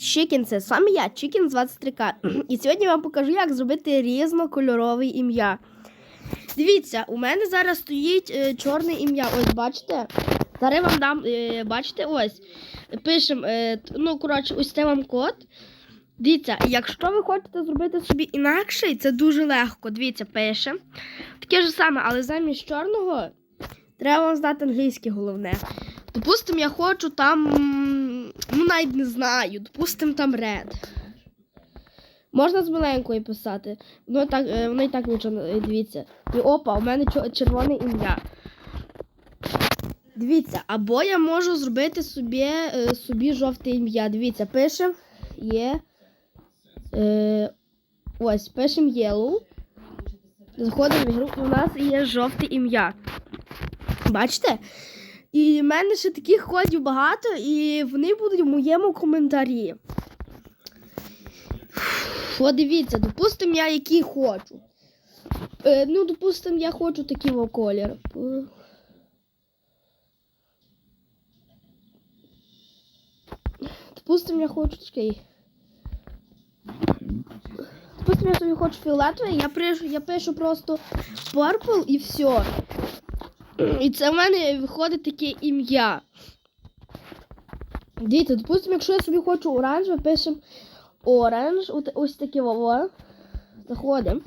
Chicken, це саме я, Chicken 23К. І сьогодні я вам покажу, як зробити різнокольорове ім'я. Дивіться, у мене зараз стоїть е, чорне ім'я. Ось бачите? Зараз вам дам, е, бачите, ось. Пишемо, е, ну, коротше, ось це вам код. Дивіться, якщо ви хочете зробити собі інакший, це дуже легко. Дивіться, пишемо. Таке ж саме, але замість чорного треба вам знати англійське головне. Допустим, я хочу там. Ну, навіть не знаю. Допустим, там red. Можна з маленької писати. Ну, так, е, воно і так нічого не дивіться. І опа, у мене червоне ім'я. Дивіться, або я можу зробити собі, е, собі жовте ім'я. Дивіться, пишемо є. Е, ось, пишемо yellow. Заходимо в ігру, і у нас є жовте ім'я. Бачите? І в мене ще таких ходів багато, і вони будуть в моєму коментарі. От дивіться, допустимо, я який хочу. Е, ну, допустимо, я хочу такий колір. Допустимо, я хочу такий. Допустимо, я собі хочу фіолетовий, я пишу, я пишу просто purple і все. І це в мене виходить таке ім'я. Дивіться, допустимо, якщо я собі хочу оранжеве, пишемо оранж, ось таке вово. Заходимо.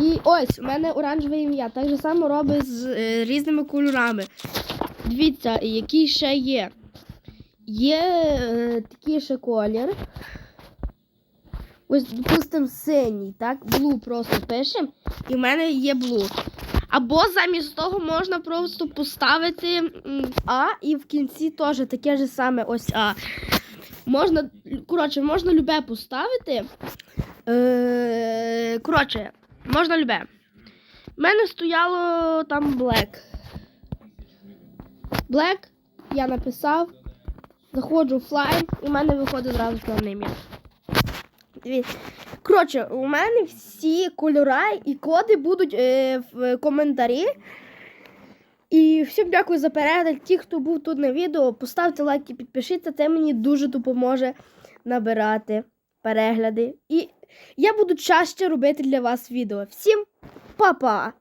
І ось, у мене оранжеве ім'я. Так же само робить з е, різними кольорами. Дивіться, який ще є. Є е, такий ще колір. Ось, допустимо, синій, так? Блу просто пишемо. І в мене є блу. Або замість того можна просто поставити А і в кінці теж таке ж саме ось А. Можна, коротше, можна любе поставити. Е, коротше, можна любе. У мене стояло там Black. Black я написав. Заходжу в Fly, і в мене виходить зразу ім'я. Дивіться. Коротше, у мене всі кольори і коди будуть е, в коментарі. І всім дякую за перегляд. Ті, хто був тут на відео, поставте лайк і підпишіться. Це мені дуже допоможе набирати перегляди. І я буду чаще робити для вас відео. Всім па-па!